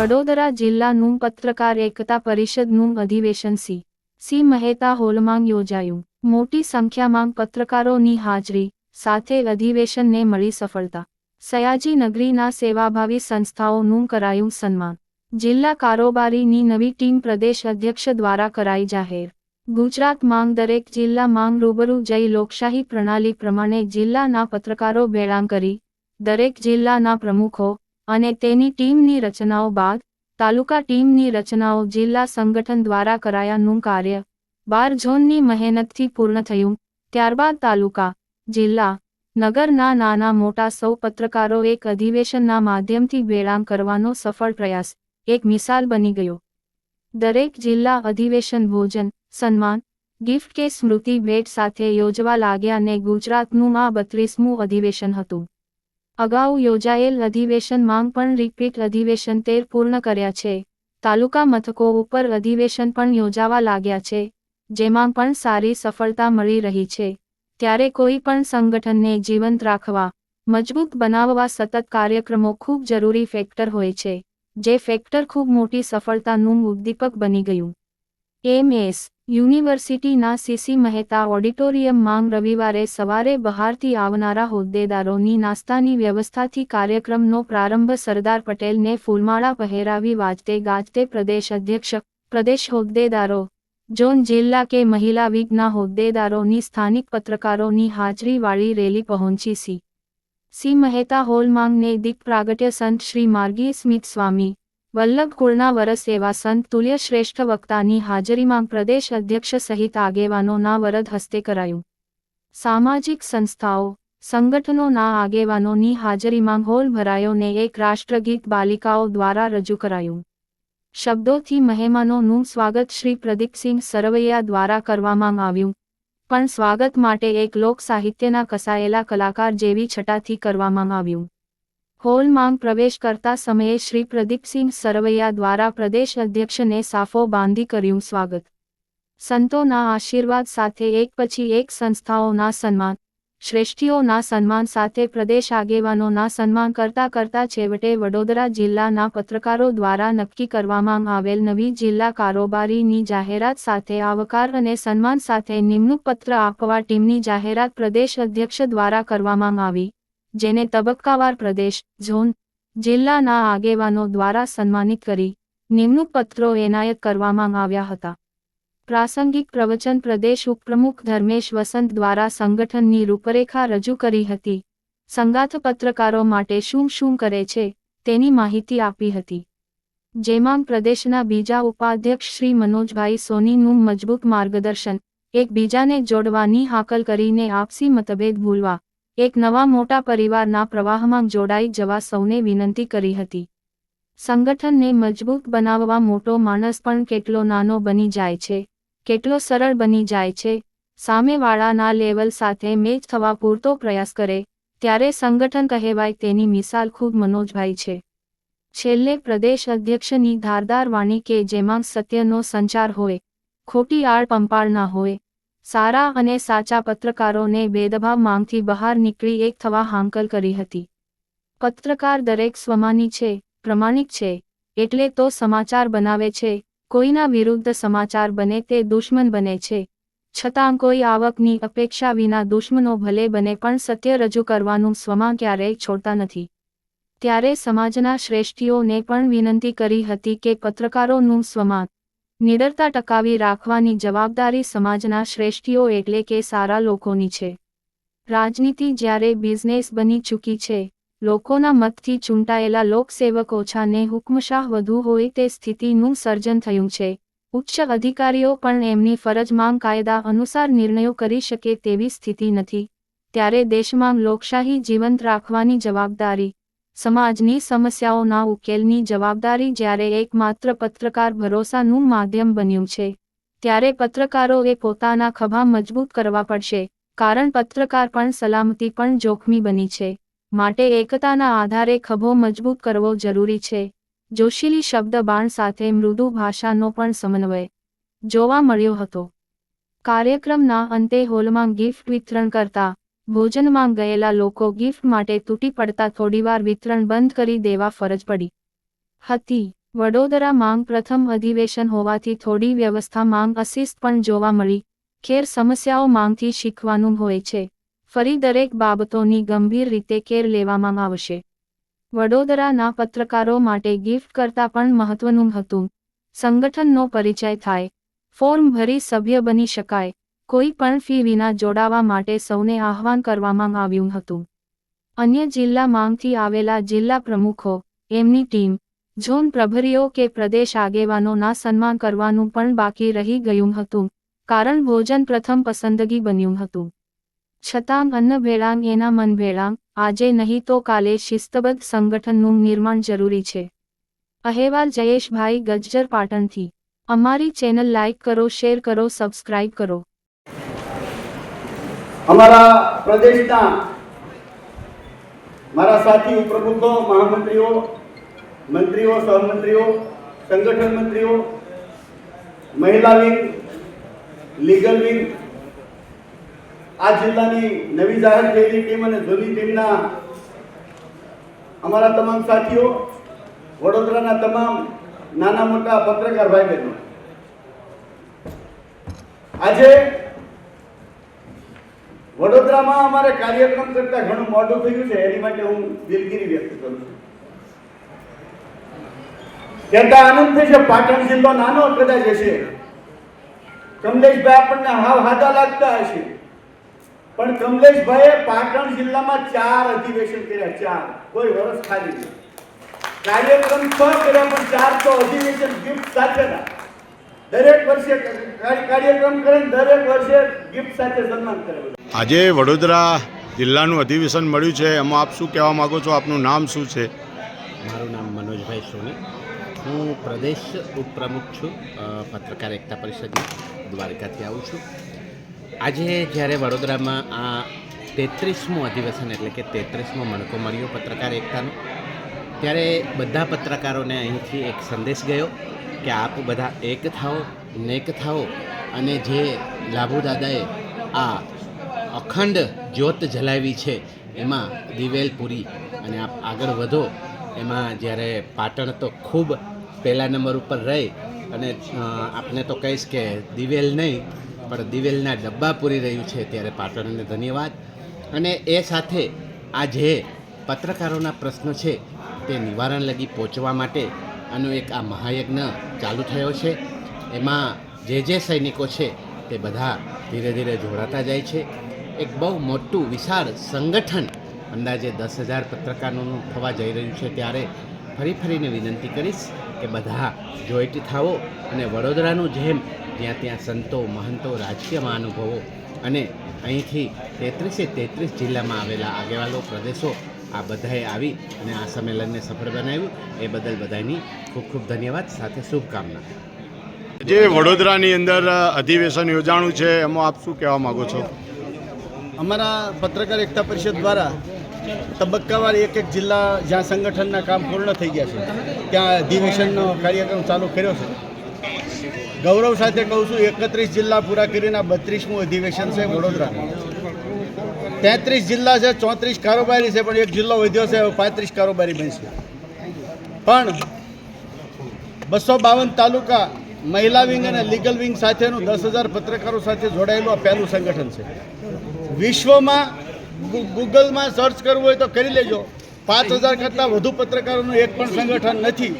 વડોદરા જિલ્લાનું પત્રકાર એકતા પરિષદનું અધિવેશન સી. સી. મહેતા હોલમાં યોજાયું. મોટી સંખ્યામાં પત્રકારોની હાજરી, સાથે અધિવેશનને મળી સફળતા. સયાજી નગરીના સેવાભાવી સંસ્થાઓનું કરાયું સન્માન. જિલ્લા કારોબારીની નવી ટીમ પ્રદેશ અધ્યક્ષ દ્વારા કરાઈ જાહેર. ગુજરાત માંગ દરેક જિલ્લા માંગ રૂબરૂ જઈ લોકશાહી પ્રણાલી પ્રમાણે જિલ્લાના પત્રકારો ભેળાં કરી, દરેક જિલ્લાના પ્રમુખો અને તેની ટીમની રચનાઓ બાદ તાલુકા ટીમની રચનાઓ જિલ્લા સંગઠન દ્વારા કરાયાનું કાર્ય બાર ઝોનની મહેનતથી પૂર્ણ થયું. ત્યારબાદ તાલુકા, જિલ્લા, નગરના નાના મોટા સૌ પત્રકારો એક અધિવેશનના માધ્યમથી ભેળાં કરવાનો સફળ પ્રયાસ એક મિસાલ બની ગયો. દરેક જિલ્લા અધિવેશન ભોજન, સન્માન, ગિફ્ટ કે સ્મૃતિ ભેટ સાથે યોજવા લાગ્યા અને ગુજરાતનું આ બત્રીસમું અધિવેશન હતું. અગાઉ યોજાયેલ અધિવેશનમાં પણ રિપીટ અધિવેશન તેર પૂર્ણ કર્યા છે. તાલુકા મથકો ઉપર અધિવેશન પણ યોજાવા લાગ્યા છે, જેમાં પણ સારી સફળતા મળી રહી છે. ત્યારે કોઈ પણ સંગઠનને જીવંત રાખવા, મજબૂત બનાવવા સતત કાર્યક્રમો ખૂબ જરૂરી ફેક્ટર હોય છે, જે ફેક્ટર ખૂબ મોટી સફળતાનું ઉદ્દીપક બની ગયું. એમએસ યુનિવર્સિટીના સીસી મહેતા ઓડિટોરિયમમાં રવિવારે સવારે બહારથી આવનારા હોદ્દેદારોની નાસ્તાની વ્યવસ્થાથી કાર્યક્રમનો પ્રારંભ સરદાર પટેલને ફૂલમાળા પહેરાવી વાજતે ગાજતે પ્રદેશ અધ્યક્ષ, પ્રદેશ હોદ્દેદારો જોન જિલ્લા કે મહિલા વિગના હોદ્દેદારોની સ્થાનિક પત્રકારોની હાજરીવાળી રેલી પહોંચી સી. સી. મહેતા હોલ માંગને દિક પ્રાગટ્ય સંત શ્રી માર્ગી સ્મિત સ્વામી વલ્લભ કુળના વરસ એવા સંત તુલ્ય શ્રેષ્ઠ વક્તાની હાજરીમાં પ્રદેશ અધ્યક્ષ સહિત આગેવાનોના વરદ હસ્તે કરાયું. સામાજિક સંસ્થાઓ, સંગઠનોના આગેવાનોની હાજરીમાં હોલ ભરાયો ને એક રાષ્ટ્રગીત બાલિકાઓ દ્વારા રજૂ કરાયું. શબ્દોથી મહેમાનોનું સ્વાગત શ્રી પ્રદીપસિંહ સરવૈયા દ્વારા કરવામાં આવ્યું. પણ સ્વાગત માટે એક લોક સાહિત્યના કસાયેલા કલાકાર જેવી છટાથી કરવામાં આવ્યું. હોલમાં પ્રવેશ કરતા સમયે શ્રી પ્રદીપસિંહ સરવૈયા દ્વારા પ્રદેશ અધ્યક્ષને સાફો બાંધી કર્યું સ્વાગત. સંતોના આશીર્વાદ સાથે એક પછી એક સંસ્થાઓના સન્માન, શ્રેષ્ઠીઓના સન્માન સાથે પ્રદેશ આગેવાનોના સન્માન કરતા કરતા છેવટે વડોદરા જિલ્લાના પત્રકારો દ્વારા નક્કી કરવામાં આવેલ નવી જિલ્લા કારોબારીની જાહેરાત સાથે આવકાર અને સન્માન સાથે નિમણૂક પત્ર આપવા ટીમની જાહેરાત પ્રદેશ અધ્યક્ષ દ્વારા કરવામાં આવી. જેને તબક્કાવાર પ્રદેશ, ઝોન, જિલ્લાના આગેવાનો દ્વારા સન્માનિત કરી નિમણૂક પત્રો એનાયત કરવામાં આવ્યા હતા. પ્રાસંગિક પ્રવચન પ્રદેશ ઉપપ્રમુખ ધર્મેશ વસંત દ્વારા સંગઠનની રૂપરેખા રજૂ કરી હતી. સંગાથ પત્રકારો માટે શું શું કરે છે, તેની માહિતી આપી હતી. જેમાં પ્રદેશના બીજા ઉપાધ્યક્ષ શ્રી મનોજભાઈ સોનીનું મજબૂત માર્ગદર્શન, એકબીજાને જોડવાની હાકલ કરીને આપસી મતભેદ ભૂલવા એક નવા મોટા પરિવારના પ્રવાહમાં જોડાઈ જવા સૌને વિનંતી કરી હતી. સંગઠનને મજબૂત બનાવવા મોટો માણસ પણ કેટલો નાનો બની જાય છે, કેટલો સરળ બની જાય છે, સામેવાળાના લેવલ સાથે મેચ થવા પૂરતો પ્રયાસ કરે, ત્યારે સંગઠન કહેવાય તેની મિસાલ ખૂબ મનોજભાઈ છે. છેલ્લે પ્રદેશ અધ્યક્ષની ધારદાર વાણી કે જેમાં સત્યનો સંચાર હોય, ખોટી આડ પંપાળ ના હોય સારા અને સાચા પત્રકારોને ભેદભાવ માંગથી બહાર નીકળી એક થવા હાંકલ કરી હતી. પત્રકાર દરેક સ્વમાની છે, પ્રમાણિક છે, એટલે તો સમાચાર બનાવે છે, કોઈના વિરુદ્ધ સમાચાર બને તે દુશ્મન બને છે. છતાં કોઈ આવકની અપેક્ષા વિના દુશ્મનો ભલે બને પણ સત્ય રજૂ કરવાનું સ્વમાં ક્યારેય છોડતા નથી. ત્યારે સમાજના શ્રેષ્ઠીઓને પણ વિનંતી કરી હતી કે પત્રકારોનું સ્વમાન નિડરતા ટકાવી રાખવાની જવાબદારી સમાજના શ્રેષ્ઠીઓ એટલે કે સારા લોકોની છે. રાજનીતિ જ્યારે બિઝનેસ બની ચૂકી છે, લોકોના મતથી ચૂંટાયેલા લોકસેવક ઓછા ને હુકમશાહ વધુ હોય તે સ્થિતિનું સર્જન થયું છે. ઉચ્ચ અધિકારીઓ પણ એમની ફરજમાં કાયદા અનુસાર નિર્ણયો કરી શકે તેવી સ્થિતિ નથી. ત્યારે દેશમાં લોકશાહી જીવંત રાખવાની જવાબદારી સમાજની સમસ્યાઓના ઉકેલની જવાબદારી જ્યારે એકમાત્ર પત્રકાર ભરોસાનું માધ્યમ બન્યું છે, ત્યારે પત્રકારોએ પોતાના ખભા મજબૂત કરવા પડશે, કારણ પત્રકાર પણ સલામતી પણ જોખમી બની છે. માટે એકતાના આધારે ખભો મજબૂત કરવો જરૂરી છે. જોશીલી શબ્દ બાણ સાથે મૃદુ ભાષાનો પણ સમન્વય જોવા મળ્યો હતો. કાર્યક્રમના અંતે હોલમાં ગિફ્ટ વિતરણ કરતા ભોજનમાં ગયેલા લોકો ગિફ્ટ માટે તૂટી પડતા થોડીવાર વિતરણ બંધ કરી દેવા ફરજ પડી. હતી. વડોદરા માંગ પ્રથમ અધિવેશન હોવાથી થોડી વ્યવસ્થા માંગ અશિસ્ત પણ જોવા મળી. ખેર સમસ્યાઓ માંગથી શીખવાનું હોય છે. ફરી દરેક બાબતોની ગંભીર રીતે કેર લેવામાં આવશે. વડોદરાના પત્રકારો માટે ગિફ્ટ કરતાં પણ મહત્વનું હતું. સંગઠનનો પરિચય થાય. ફોર્મ ભરી સભ્ય બની શકાય. કોઈ પણ ફી વિના જોડાવા માટે સૌને આહવાન કરવામાં આવ્યું હતું. અન્ય જિલ્લા માંગથી આવેલા જિલ્લા પ્રમુખો, એમની ટીમ, ઝોન પ્રભરીઓ કે પ્રદેશ આગેવાનોના સન્માન કરવાનું પણ બાકી રહી ગયું હતું, કારણ ભોજન પ્રથમ પસંદગી બન્યું હતું. છતાં અન્ન ભેળાંગ એના મન ભેળાંગ આજે નહીં તો કાલે શિસ્તબદ્ધ સંગઠનનું નિર્માણ જરૂરી છે. અહેવાલ જયેશભાઈ ગજ્જર પાટણથી. અમારી ચેનલ લાઇક કરો, શેર કરો, સબસ્ક્રાઇબ કરો. અમારા પ્રદેશના મારા સાથી ઉપપ્રમુખો, મહામંત્રીઓ, મંત્રીઓ, સહમંત્રીઓ, સંગઠન મંત્રીઓ, મહિલા વિંગ, લીગલ વિંગ, આ જિલ્લાની નવી જાહેર થયેલી ટીમ અને જૂની ટીમના અમારા તમામ સાથીઓ, વડોદરાના તમામ નાના મોટા પત્રકાર ભાઈ બહેનો આજે વડોદરામાં અમારે કાર્યક્રમ કરતા ઘણું મોડું થયું છે, એની માટે હું દિલગીરી વ્યક્ત કરું છું. કહેતા આનંદ થશે પાટણ જિલ્લો નાનો કદાચ હશે. કમલેશભાઈ આપણને હાવ હાદા લાગતા હશે. પણ કમલેશભાઈએ પાટણ જિલ્લામાં ચાર અધિવેશન કર્યા, ચાર. કોઈ વર્ષ ખાલી કાર્યક્રમ છ કર્યા, પણ ચાર તો અધિવેશન ગિફ્ટ સાથેના દરેક વર્ષે કાર્યક્રમ કરે દરેક વર્ષે ગિફ્ટ સાથે સન્માન કરે આજે વડોદરા જિલ્લાનું અધિવેશન મળ્યું છે. એમાં આપ શું કહેવા માગો છો? આપનું નામ શું છે? મારું નામ મનોજભાઈ સોની. હું પ્રદેશ ઉપપ્રમુખ છું પત્રકાર એકતા પરિષદની દ્વારકાથી આવું છું. આજે જ્યારે વડોદરામાં આ તેત્રીસમું અધિવેશન એટલે કે તેત્રીસમો મણકો મળ્યો પત્રકાર એકતાનો ત્યારે બધા પત્રકારોને અહીંથી એક સંદેશ ગયો. કે આપ બધા એક થાઓ, નેક થાઓ અને જે લાભુ દાદાએ આ અખંડ જ્યોત જલાવી છે, એમાં દિવેલ પૂરી. અને આપ આગળ વધો. એમાં જ્યારે પાટણ તો ખૂબ પહેલા નંબર ઉપર રહી અને આપને તો કહીશ કે દિવેલ નહીં, પણ દિવેલના ડબ્બા પૂરી રહ્યું છે ત્યારે પાટણને ધન્યવાદ. અને એ સાથે આ જે પત્રકારોના પ્રશ્નો છે તે નિવારણ લગી પહોંચવા માટે આનો એક આ મહાયજ્ઞ ચાલુ થયો છે. એમાં જે જે સૈનિકો છે તે બધા ધીરે ધીરે જોડાતા જાય છે. એક બહુ મોટું વિશાળ સંગઠન અંદાજે દસ હજાર પત્રકારોનું થવા જઈ રહ્યું છે ત્યારે ફરી ફરીને વિનંતી કરીશ કે બધા જોઈટ થાવો અને વડોદરાનું જેમ જ્યાં ત્યાં સંતો, મહંતો, રાજકીય મહાનુભવો અને અહીંથી તેત્રીસે તેત્રીસ જિલ્લામાં આવેલા આગેવાલો પ્રદેશો આ બધાએ આવી અને આ સંમેલનને સફળ બનાવ્યું. એ બદલ બધાની ખૂબ ખૂબ ધન્યવાદ સાથે શુભકામના. જે વડોદરાની અંદર અધિવેશન યોજાણું છે એમાં આપ શું કહેવા માગો છો? અમારા પત્રકાર એકતા પરિષદ દ્વારા તબક્કાવાર એક એક જિલ્લા જ્યાં સંગઠનના કામ પૂર્ણ થઈ ગયા છે ત્યાં અધિવેશનનો કાર્યક્રમ ચાલુ કર્યો છે. ગૌરવ સાથે કહું છું એકત્રીસ જિલ્લા પૂરા કરીને બત્રીસમું અધિવેશન છે વડોદરાનું. તેત્રીસ જિલ્લા છે, ચોત્રીસ કારોબારી છે, પણ એક જિલ્લો વધ્યો છે પાંત્રીસ કારોબારી બનશે. પણ બસો બાવન તાલુકા મહિલા વિંગ અને લીગલ વિંગ સાથેનું દસ હજાર પત્રકારો સાથે જોડાયેલું આ પહેલું સંગઠન છે. વિશ્વમાં ગૂગલમાં સર્ચ કરવું હોય તો કરી લેજો. પાંચ હજાર કરતાં વધુ પત્રકારોનું એક પણ સંગઠન નથી.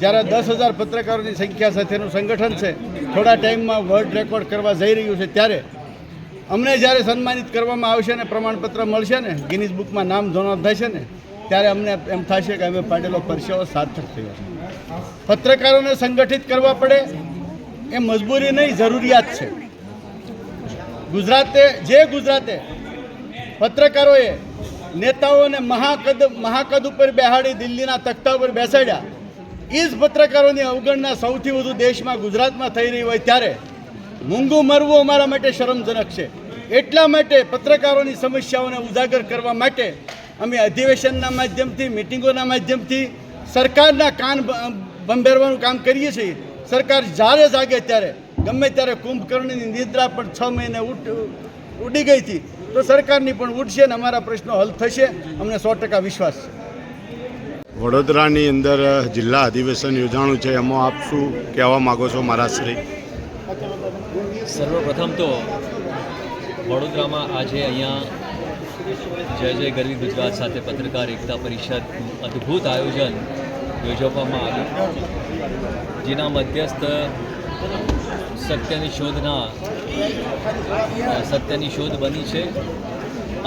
જ્યારે દસ હજાર પત્રકારોની સંખ્યા સાથેનું સંગઠન છે. થોડા ટાઈમમાં વર્લ્ડ રેકોર્ડ કરવા જઈ રહ્યું છે ત્યારે અમને જ્યારે સન્માનિત કરવામાં આવશે ને પ્રમાણપત્ર મળશે ને ગિનિસ બુકમાં નામ નોંધાશે ને, ત્યારે અમને એમ થશે કે અમે પાડેલો પરસેવો સાર્થક થયો છે. પત્રકારોને સંગઠિત કરવા પડે એ મજબૂરી નહીં, જરૂરિયાત છે. ગુજરાતે, જે ગુજરાતે પત્રકારોએ નેતાઓને મહાકદ મહાકદ ઉપર બેહાડી દિલ્હીના તખ્તા ઉપર બેસાડ્યા એ જ પત્રકારોની અવગણના સૌથી વધુ દેશમાં ગુજરાતમાં થઈ રહી હોય ત્યારે મૂંગું મરવું અમારા માટે શરમજનક છે. એટલા માટે પત્રકારોની સમસ્યાઓને ઉજાગર કરવા માટે અમે અધિવેશનના માધ્યમથી, મિટિંગોના માધ્યમથી સરકારના કાન બંભેરવાનું કામ કરીએ છીએ. સરકાર જ્યારે જાગે ત્યારે, ગમે ત્યારે કુંભકર્ણની નિદ્રા પણ છ મહિને ઉડી ગઈ હતી, તો સરકારની પણ ઉઠશે અને અમારા પ્રશ્નો હલ થશે. અમને સો ટકા વિશ્વાસ છે. વડોદરાની અંદર જિલ્લા અધિવેશન યોજાણું છે, એમાં આપ શું કહેવા માગો છો મારા શ્રી? સર્વપ્રથમ તો વડોદરામાં આજે અહીંયા જય જય ગરવી ગુજરાત સાથે પત્રકાર એકતા પરિષદનું અદ્ભુત આયોજન યોજવામાં આવ્યું. જેના મધ્યસ્થ સત્યની શોધના સત્યની શોધ બની છે.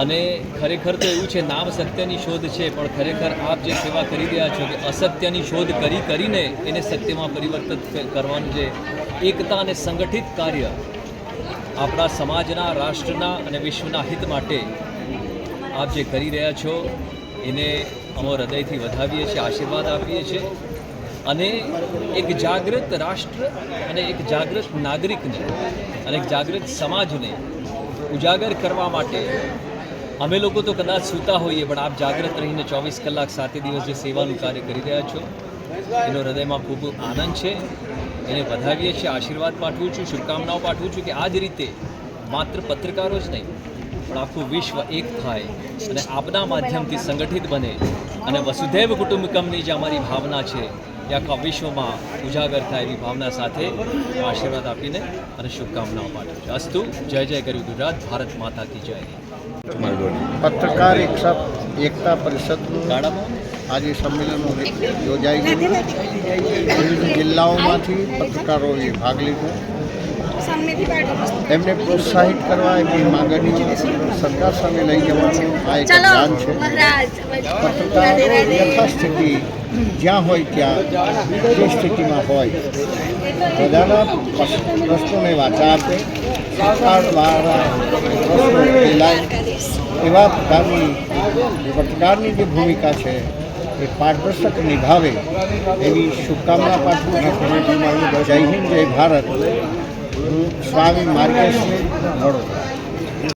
અને ખરેખર તો એવું છે, નામ સત્યની શોધ છે, પણ ખરેખર આપ જે સેવા કરી રહ્યા છો કે અસત્યની શોધ કરી કરીને એને સત્યમાં પરિવર્તિત કરવાનું જે એકતા અને સંગઠિત કાર્ય આપણા સમાજના, રાષ્ટ્રના અને વિશ્વના હિત માટે આપ જે કરી રહ્યા છો, એને અમે હૃદયથી વધાવીએ છીએ, આશીર્વાદ આપીએ છીએ અને એક જાગૃત રાષ્ટ્ર અને એક જાગૃત નાગરિકને અને એક જાગૃત સમાજને ઉજાગર કરવા માટે અમે લોકો તો કદાચ સૂતા હોઈએ, પણ આપ જાગૃત રહીને ચોવીસ કલાક સાતે દિવસ જે સેવાનું કાર્ય કરી રહ્યા છો, એનો હૃદયમાં ખૂબ આનંદ છે. એને વધાવીએ છીએ આશીર્વાદ પાઠવું છું શુભકામનાઓ પાઠવું છું કે આ જ રીતે માત્ર પત્રકારો જ નહીં પણ આખું વિશ્વ એક થાય અને આપના માધ્યમથી સંગઠિત બને અને વસુધૈવ કુટુંબકમની જે અમારી ભાવના છે એ આખા વિશ્વમાં ઉજાગર થાય એવી ભાવના સાથે આશીર્વાદ આપીને અને શુભકામનાઓ પાઠવું છું. અસ્તુ જય જય કર્યું ગુજરાત ભારત માતા કી જય. પત્રકાર એકતા પરિષદનું ગાડામાં આજે સંમેલન યોજાઈ ગયું. વિવિધ જિલ્લાઓમાંથી પત્રકારોએ ભાગ લીધો. એમને પ્રોત્સાહિત કરવા એમની માંગણીઓ સરકાર સામે લઈ જવાનું આ એક અભિયાન છે. પત્રકારો યથાસ્થિતિ જ્યાં હોય ત્યાં જે સ્થિતિમાં હોય. બધાના પ્રશ- પ્રશ્નોને વાચા આપે. સરકાર દ્વારા પ્રશ્નો એવા પ્રકારની પત્રકારની જે ભૂમિકા છે એ પારદર્શક નિભાવે એવી શુભકામના પાઠવું જય હિન્દ જય ભારત. સ્વામી માર્ગેશ વડોદરા.